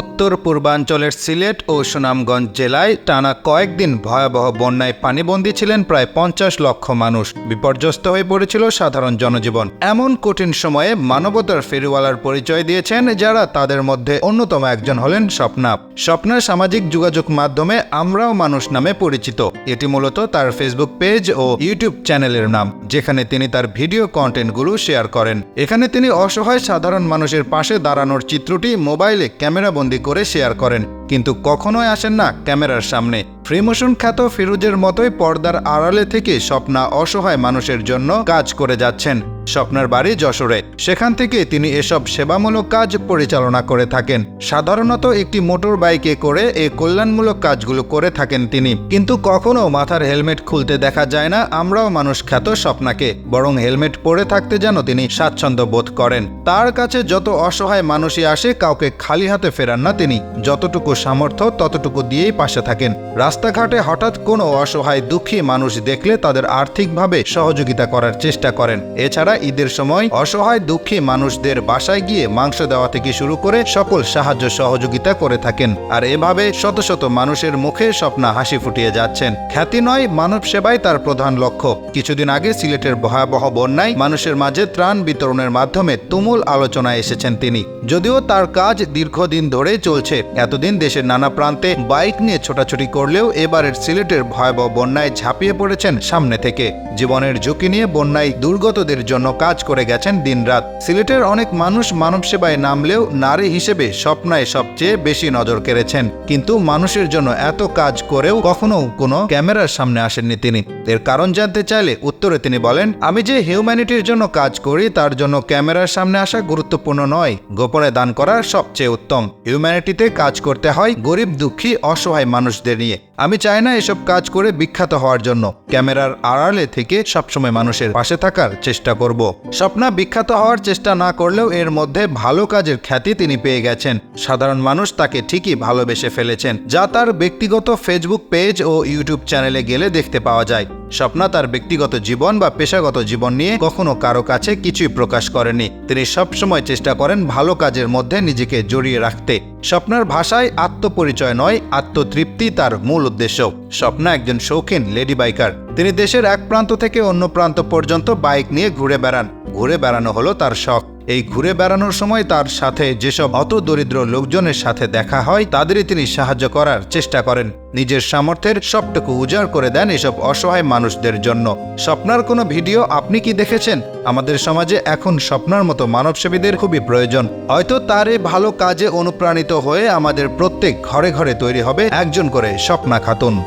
উত্তর পূর্বাঞ্চলের সিলেট ও সুনামগঞ্জ জেলায় টানা কয়েকদিন ভয়াবহ বন্যায় পানিবন্দী ছিলেন প্রায় পঞ্চাশ লক্ষ মানুষ। বিপর্যস্ত হয়ে পড়েছিল সাধারণ জনজীবন। এমন কঠিন সময়ে মানবতার ফেরিওয়ালার পরিচয় দিয়েছেন যারা তাদের মধ্যে অন্যতম একজন হলেন স্বপ্না। স্বপ্নার সামাজিক যোগাযোগ মাধ্যমে আমরাও মানুষ নামে পরিচিত। এটি মূলত তার ফেসবুক পেজ ও ইউটিউব চ্যানেলের নাম, যেখানে তিনি তার ভিডিও কন্টেন্টগুলো শেয়ার করেন। এখানে তিনি অসহায় সাধারণ মানুষের পাশে দাঁড়ানোর চিত্রটি মোবাইলে ক্যামেরাবন্দি করে শেয়ার করেন। কিন্তু কখনোই আসেন না ক্যামেরার সামনে। ফ্রিমোশন খ্যাত ফিরোজের মতোই পর্দার আড়ালে থেকে স্বপ্না অসহায় মানুষের জন্য কাজ করে যাচ্ছেন স্বপ্নার বাড়ি যশোরে। সেখান থেকে তিনি এসব সেবামূলক কাজ পরিচালনা করে থাকেন। সাধারণত একটি মোটর বাইকে করে এই কল্যাণমূলক কাজগুলো করে থাকেন তিনি। কিন্তু কখনো মাথার হেলমেট খুলতে দেখা যায় না, আমরাও মানুষ খ্যাত স্বপ্নাকে। বরং হেলমেট পরে থাকতে যেন তিনি স্বাচ্ছন্দ্য বোধ করেন। তার কাছে যত অসহায় মানুষই আসে, কাউকে খালি হাতে ফেরান না তিনি। যতটুকু সামর্থ্য ততটুকু দিয়েই পাশে থাকেন। রাস্তাঘাটে হঠাৎ কোনো অসহায় দুঃখী মানুষ দেখলে তাদের আর্থিকভাবে সহযোগিতা করার চেষ্টা করেন। এছাড়া ঈদের সময় অসহায় দুঃখী মানুষদের বাসায় গিয়ে মাংস দেওয়া থেকে শুরু করে সকল সাহায্য সহযোগিতা করে থাকেন। আর এভাবে শত শত মানুষের মুখে স্বপ্না হাসি ফুটিয়ে যাচ্ছেন। খ্যাতি নয়, মানব সেবাই তার প্রধান লক্ষ্য। কিছুদিন আগে সিলেটের ভয়াবহ বন্যায় মানুষের মাঝে ত্রাণ বিতরণের মাধ্যমে তুমুল আলোচনায় এসেছেন তিনি। যদিও তার কাজ দীর্ঘদিন ধরেই চলছে, এতদিন দেশের নানা প্রান্তে বাইক নিয়ে ছোটাছুটি করলেও এবারের সিলেটের ভয়াবহ বন্যায় ঝাঁপিয়ে পড়েছেন সামনে থেকে। জীবনের ঝুঁকি নিয়ে বন্যায় দুর্গতদের জন্য কাজ করে গেছেন দিনরাত। সিলেটের অনেক মানুষ মানব সেবায় নামলেও নারী হিসেবে স্বপ্নায় সবচেয়ে বেশি নজর কেড়েছেন। কিন্তু মানুষের জন্য এত কাজ করেও কখনো কোনো ক্যামেরার সামনে আসেননি তিনি। এর কারণ জানতে চাইলে উত্তরে তিনি বলেন, আমি যে হিউম্যানিটির জন্য কাজ করি, তার জন্য ক্যামেরার সামনে আসা গুরুত্বপূর্ণ নয়। গোপনে দান করা সবচেয়ে উত্তম। হিউম্যানিটিতে কাজ করতে হয় গরিব, দুঃখী, অসহায় মানুষদের নিয়ে। আমি চাই না এসব কাজ করে বিখ্যাত হওয়ার জন্য। ক্যামেরার আড়ালে থেকে সবসময় মানুষের পাশে থাকার চেষ্টা করব। স্বপ্না বিখ্যাত হওয়ার চেষ্টা না করলেও এর মধ্যে ভালো কাজের খ্যাতি তিনি পেয়ে গেছেন। সাধারণ মানুষ তাকে ঠিকই ভালোবেসে ফেলেছেন, যা তার ব্যক্তিগত ফেসবুক পেজ ও ইউটিউব চ্যানেলে গেলে দেখতে পাওয়া যায়। স্বপ্না তার ব্যক্তিগত জীবন বা পেশাগত জীবন নিয়ে কখনো কারও কাছে কিছুই প্রকাশ করেনি। তিনি সবসময় চেষ্টা করেন ভালো কাজের মধ্যে নিজেকে জড়িয়ে রাখতে। স্বপ্নার ভাষায় আত্মপরিচয় নয়, আত্মতৃপ্তি তার মূল উদ্দেশ্য। স্বপ্না একজন শৌখিন লেডি বাইকার। তিনি দেশের এক প্রান্ত থেকে অন্য প্রান্ত পর্যন্ত বাইক নিয়ে ঘুরে বেড়ান। ঘুরে বেড়ানো হলো তার শখ। এই ঘুরে বেড়ানোর সময় তার সাথে যেসব অত দরিদ্র লোকজনের সাথে দেখা হয়, তাদেরই তিনি সাহায্য করার চেষ্টা করেন। নিজের সামর্থ্যের সবটুকু উজাড় করে দেন এসব অসহায় মানুষদের জন্য। স্বপ্নার কোনো ভিডিও আপনি কি দেখেছেন? আমাদের সমাজে এখন স্বপ্নার মতো মানবসেবীদের খুবই প্রয়োজন। হয়তো তার এই ভালো কাজে অনুপ্রাণিত হয়ে আমাদের প্রত্যেক ঘরে ঘরে তৈরি হবে একজন করে স্বপ্না খাতুন।